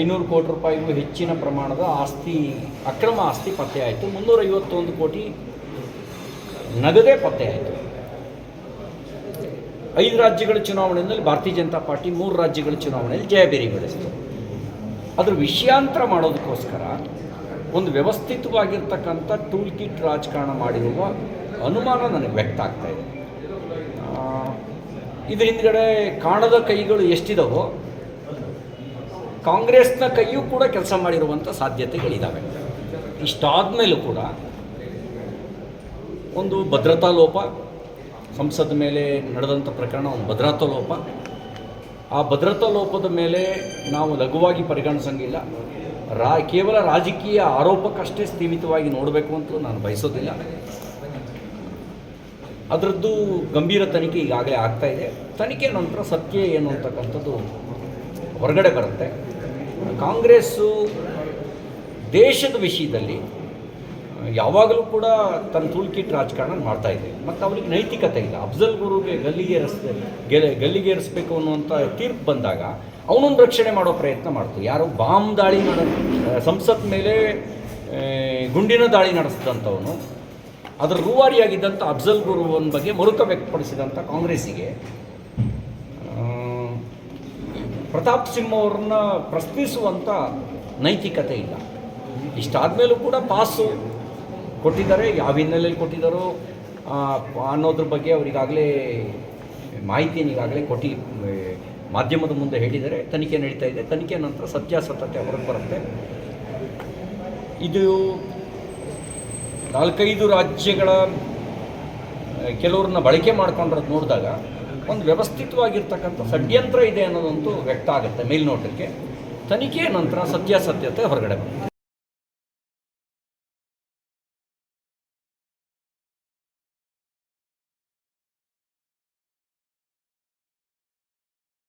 ಐನೂರು ಕೋಟಿ ರೂಪಾಯಿಗೂ ಹೆಚ್ಚಿನ ಪ್ರಮಾಣದ ಆಸ್ತಿ, ಅಕ್ರಮ ಆಸ್ತಿ ಪತ್ತೆ ಆಯಿತು. ಮುನ್ನೂರೈವತ್ತೊಂದು ಕೋಟಿ ನಗದೇ ಪತ್ತೆ ಆಯಿತು. ಐದು ರಾಜ್ಯಗಳ ಚುನಾವಣೆಯಲ್ಲಿ ಭಾರತೀಯ ಜನತಾ ಪಾರ್ಟಿ, ಮೂರು ರಾಜ್ಯಗಳ ಚುನಾವಣೆಯಲ್ಲಿ ಜಯಬೇರಿ ಗಳಿಸಿತು. ಅದ್ರ ವಿಷಯಾಂತರ ಮಾಡೋದಕ್ಕೋಸ್ಕರ ಒಂದು ವ್ಯವಸ್ಥಿತವಾಗಿರ್ತಕ್ಕಂಥ ಟೂಲ್ ಕಿಟ್ ರಾಜಕಾರಣ ಮಾಡಿರುವ ಅನುಮಾನ ನನಗೆ ವ್ಯಕ್ತ ಆಗ್ತಾ ಇದೆ. ಇದ್ರ ಹಿಂದ್ಗಡೆ ಕಾಣದ ಕೈಗಳು ಎಷ್ಟಿದಾವೋ ಕಾಂಗ್ರೆಸ್ನ ಕೈಯೂ ಕೂಡ ಕೆಲಸ ಮಾಡಿರುವಂಥ ಸಾಧ್ಯತೆಗಳಿದ್ದಾವೆ ಇಷ್ಟಾದ ಕೂಡ ಒಂದು ಭದ್ರತಾ ಲೋಪ, ಸಂಸದ ಮೇಲೆ ನಡೆದಂಥ ಪ್ರಕರಣ, ಒಂದು ಭದ್ರತಾ ಲೋಪ. ಆ ಭದ್ರತಾ ಲೋಪದ ಮೇಲೆ ನಾವು ಲಘುವಾಗಿ ಪರಿಗಣಿಸಂಗಿಲ್ಲ. ರಾ, ಕೇವಲ ರಾಜಕೀಯ ಆರೋಪಕ್ಕಷ್ಟೇ ಸೀಮಿತವಾಗಿ ನೋಡಬೇಕು ಅಂತ ನಾನು ಬಯಸೋದಿಲ್ಲ. ಅದರದ್ದು ಗಂಭೀರ ತನಿಖೆ ಈಗಾಗಲೇ ಆಗ್ತಾ ಇದೆ. ತನಿಖೆ ನಂತರ ಸತ್ಯ ಏನು ಅಂತಕ್ಕಂಥದ್ದು ಹೊರಗಡೆ ಬರುತ್ತೆ. ಕಾಂಗ್ರೆಸ್ಸು ದೇಶದ ವಿಷಯದಲ್ಲಿ ಯಾವಾಗಲೂ ಕೂಡ ತನ್ನ ತುಳುಕಿಟ್ ರಾಜಕಾರಣ ಮಾಡ್ತಾ ಇದೆ. ಮತ್ತು ಅವ್ರಿಗೆ ನೈತಿಕತೆ ಇಲ್ಲ. ಅಫ್ಜಲ್ ಗುರುಗೆ ಗಲ್ಲಿಗೇರಿಸ್ ಗೆಲೆ ಗಲ್ಲಿಗೇರಿಸಬೇಕು ಅನ್ನುವಂಥ ತೀರ್ಪು ಬಂದಾಗ ಅವನೊಂದು ರಕ್ಷಣೆ ಮಾಡೋ ಪ್ರಯತ್ನ ಮಾಡ್ತು ಯಾರೋ ಬಾಂಬ್ ದಾಳಿ ನಡ ಸಂಸತ್ ಮೇಲೆ ಗುಂಡಿನ ದಾಳಿ ನಡೆಸಿದಂಥವನು, ಅದರ ರೂವಾರಿಯಾಗಿದ್ದಂಥ ಅಫ್ಜಲ್ ಗುರುವನ ಬಗ್ಗೆ ಮರುಕ ವ್ಯಕ್ತಪಡಿಸಿದಂಥ ಕಾಂಗ್ರೆಸ್ಸಿಗೆ ಪ್ರತಾಪ್ ಸಿಂಹ ಅವ್ರನ್ನ ಪ್ರಶ್ನಿಸುವಂಥ ನೈತಿಕತೆ ಇಲ್ಲ. ಇಷ್ಟಾದಮೇಲೂ ಕೂಡ ಪಾಸು ಕೊಟ್ಟಿದ್ದಾರೆ, ಯಾವ ಹಿನ್ನೆಲೆಯಲ್ಲಿ ಕೊಟ್ಟಿದ್ದಾರೋ ಅನ್ನೋದ್ರ ಬಗ್ಗೆ ಅವರಿಗಾಗಲೇ ಮಾಹಿತಿಯನ್ನು ಈಗಾಗಲೇ ಕೊಟ್ಟಿ ಮಾಧ್ಯಮದ ಮುಂದೆ ಹೇಳಿದರೆ ತನಿಖೆ ನಡೀತಾ ಇದೆ. ತನಿಖೆ ನಂತರ ಸತ್ಯಾಸತ್ಯತೆ ಹೊರಗೆ ಬರುತ್ತೆ. ಇದು ನಾಲ್ಕೈದು ರಾಜ್ಯಗಳ ಕೆಲವ್ರನ್ನ ಬಳಕೆ ಮಾಡ್ಕೊಂಡಿರೋದು ನೋಡಿದಾಗ ಒಂದು ವ್ಯವಸ್ಥಿತವಾಗಿರ್ತಕ್ಕಂಥ ಷಡ್ಯಂತ್ರ ಇದೆ ಅನ್ನೋದಂತೂ ವ್ಯಕ್ತ ಆಗುತ್ತೆ ಮೇಲ್ನೋಟಕ್ಕೆ. ತನಿಖೆ ನಂತರ ಸತ್ಯಾಸತ್ಯತೆ ಹೊರಗಡೆ ಬರುತ್ತೆ